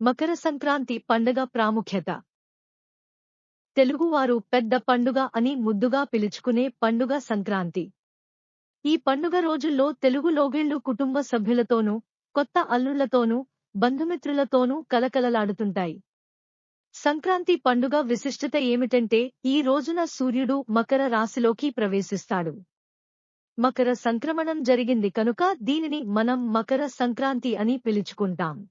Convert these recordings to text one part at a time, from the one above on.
మకర సంక్రాంతి పండగ ప్రాముఖ్యత. తెలుగువారు పెద్ద పండుగ అని ముద్దుగా పిలుచుకునే పండుగ సంక్రాంతి. ఈ పండుగ రోజుల్లో తెలుగు లోగిళ్ళు కుటుంబ సభ్యులతోనూ కొత్త అల్లుళ్ళతోనూ బంధుమిత్రులతోనూ కలకలలాడుతుంటాయి. సంక్రాంతి పండుగ విశిష్టత ఏమిటంటే ఈ రోజున సూర్యుడు మకర రాశిలోకి ప్రవేశిస్తాడు. మకర సంక్రమణం జరిగింది కనుక దీనిని మనం మకర సంక్రాంతి అని పిలుచుకుంటాం.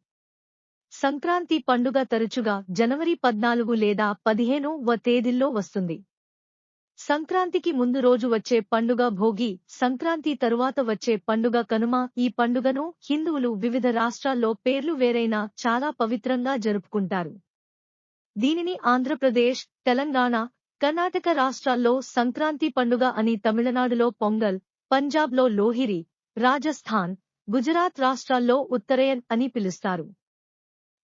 సంక్రాంతి పండుగ తరచుగా జనవరి పద్నాలుగు లేదా పదిహేను వ తేదీల్లో వస్తుంది. సంక్రాంతికి ముందు రోజు వచ్చే పండుగ భోగి సంక్రాంతి తరువాత వచ్చే పండుగ కనుమ. ఈ పండుగను హిందువులు వివిధ రాష్ట్రాల్లో పేర్లు వేరైనా చాలా పవిత్రంగా జరుపుకుంటారు. దీనిని ఆంధ్రప్రదేశ్ తెలంగాణ కర్ణాటక రాష్ట్రాల్లో సంక్రాంతి పండుగ అని తమిళనాడులో పొంగల్ పంజాబ్లో లోహిరి రాజస్థాన్ గుజరాత్ రాష్ట్రాల్లో ఉత్తరయన్ అని పిలుస్తారు.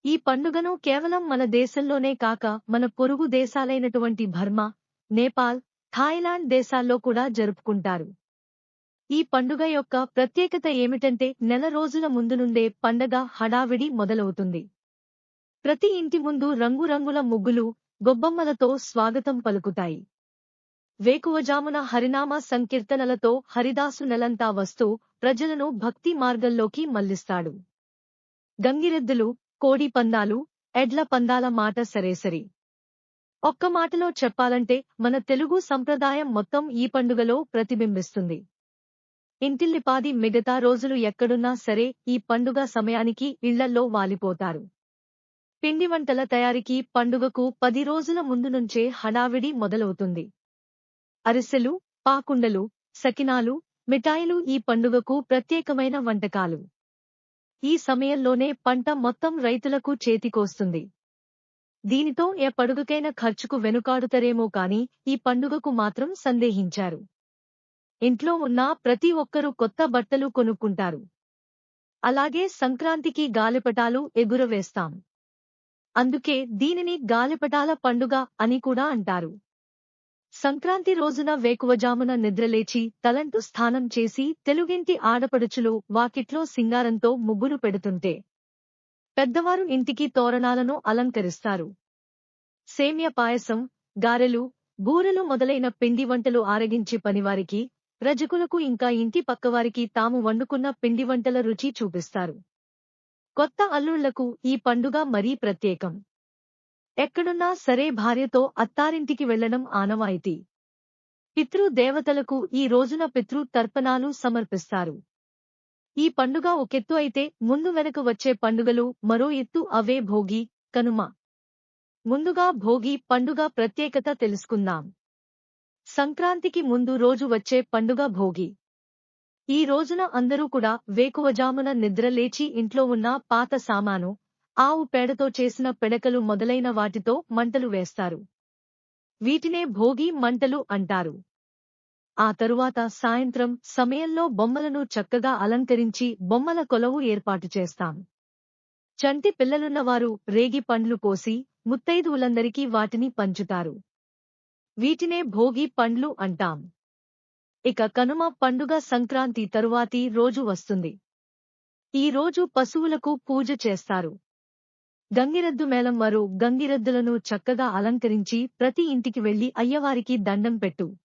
ఈ పండుగను కేవలం మన దేశంలోనే కాక మన పొరుగు దేశాలైనటువంటి బర్మా నేపాల్ థాయిలాండ్ దేశాల్లో కూడా జరుపుకుంటారు. ఈ పండుగ యొక్క ప్రత్యేకత ఏమిటంటే నెల రోజుల ముందు నుండే పండగ హడావిడి మొదలవుతుంది. ప్రతి ఇంటి ముందు రంగురంగుల ముగ్గులు గొబ్బమ్మలతో స్వాగతం పలుకుతాయి. వేకువజామున హరినామ సంకీర్తనలతో హరిదాసు నెలంతా వస్తూ ప్రజలను భక్తి మార్గంలోకి మళ్ళిస్తాడు గంగిరెద్దులు కోడి పందాలు ఎడ్ల పందాల మాట సరేసరి ఒక్క మాటలో చెప్పాలంటే మన తెలుగు సంప్రదాయం మొత్తం ఈ పండుగలో ప్రతిబింబిస్తుంది. ఇంటిల్లిపాది మిగతా రోజులు ఎక్కడున్నా సరే ఈ పండుగ సమయానికి ఇళ్ళల్లో వాలిపోతారు. పిండి వంటల తయారీకి పండుగకు పది రోజుల ముందు నుంచే హడావిడి మొదలవుతుంది. అరిసెలు పాకుండలు సకినాలు మిఠాయిలు ఈ పండుగకు ప్రత్యేకమైన వంటకాలు. ఈ సమయంలోనే పంట మొత్తం రైతులకు చేతికోస్తుంది. దీనితో ఏ పడుగుకైన ఖర్చుకు వెనుకాడుతరేమో కాని ఈ పండుగకు మాత్రం సందేహించారు. ఇంట్లో ఉన్న ప్రతి ఒక్కరూ కొత్త బట్టలు కొనుక్కుంటారు. అలాగే సంక్రాంతికి గాలిపటాలు ఎగురవేస్తాం. అందుకే దీనిని గాలిపటాల పండుగ అని కూడా అంటారు. సంక్రాంతి రోజున వేకువజామున నిద్రలేచి తలంటు స్నానం చేసి తెలుగింటి ఆడపడుచులు వాకిట్లో సింగారంతో ముగ్గులు పెడుతుంటే పెద్దవారు ఇంటికి తోరణాలను అలంకరిస్తారు. సేమ్య పాయసం గారెలు బూరెలు మొదలైన పిండి వంటలు ఆరగించి పనివారికి రజకులకు ఇంకా ఇంటి పక్కవారికి తాము వండుకున్న పిండి వంటల రుచి చూపిస్తారు. కొత్త అల్లుళ్ళకు ఈ పండుగ మరీ ప్రత్యేకం. ఎక్కడున్నా సరే భార్యతో అత్తారింటికి వెళ్ళడం ఆనవాయితీ. పితృ దేవతలకు ఈ రోజున పితృ తర్పణాలు సమర్పిస్తారు. ఈ పండుగ ఒకెత్తు అయితే ముందు వెనక వచ్చే పండుగలు మరో ఎత్తు అవే భోగి కనుమ. ముందుగా భోగి పండుగ ప్రత్యేకత తెలుసుకుందాం. సంక్రాంతికి ముందు రోజు వచ్చే పండుగ భోగి. ఈ రోజున అందరూ కూడా వేకువజామున నిద్రలేచి ఇంట్లో ఉన్న పాత సామాను ఆవు పేడతో చేసిన పెడకలు మొదలైన వాటితో మంటలు వేస్తారు. వీటినే భోగి మంటలు అంటారు. ఆ తరువాత సాయంత్రం సమయంలో బొమ్మలను చక్కగా అలంకరించి బొమ్మల కొలవు ఏర్పాటు చేస్తాం. చంటి పిల్లలున్నవారు రేగి పండ్లు కోసి ముత్తైదువులందరికీ వాటిని పంచుతారు. వీటినే భోగి పండ్లు అంటాం. ఇక కనుమ పండుగ సంక్రాంతి తరువాతి రోజు వస్తుంది. ఈ రోజు పశువులకు పూజ చేస్తారు. గంగిరెద్దు మేళం వారు గంగిరెద్దులను చక్కగా అలంకరించి ప్రతి ఇంటికి వెళ్ళి అయ్యవారికి దండం పెట్టు.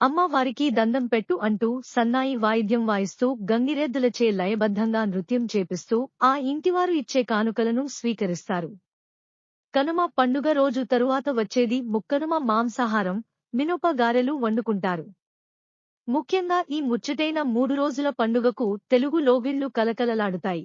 అమ్మవారికి దండం పెట్టు అంటూ సన్నాయి వాయిద్యం వాయిస్తూ గంగిరెద్దులచే లయబద్ధంగా నృత్యం చేపిస్తూ ఆ ఇంటివారు ఇచ్చే కానుకలను స్వీకరిస్తారు. కనుమ పండుగ రోజు తరువాత వచ్చేది ముక్కనుమ మాంసాహారం మినుప గారెలు వండుకుంటారు. ముఖ్యంగా ఈ ముచ్చటైన మూడు రోజుల పండుగకు తెలుగు లోగిళ్ళు కలకలలాడుతాయి.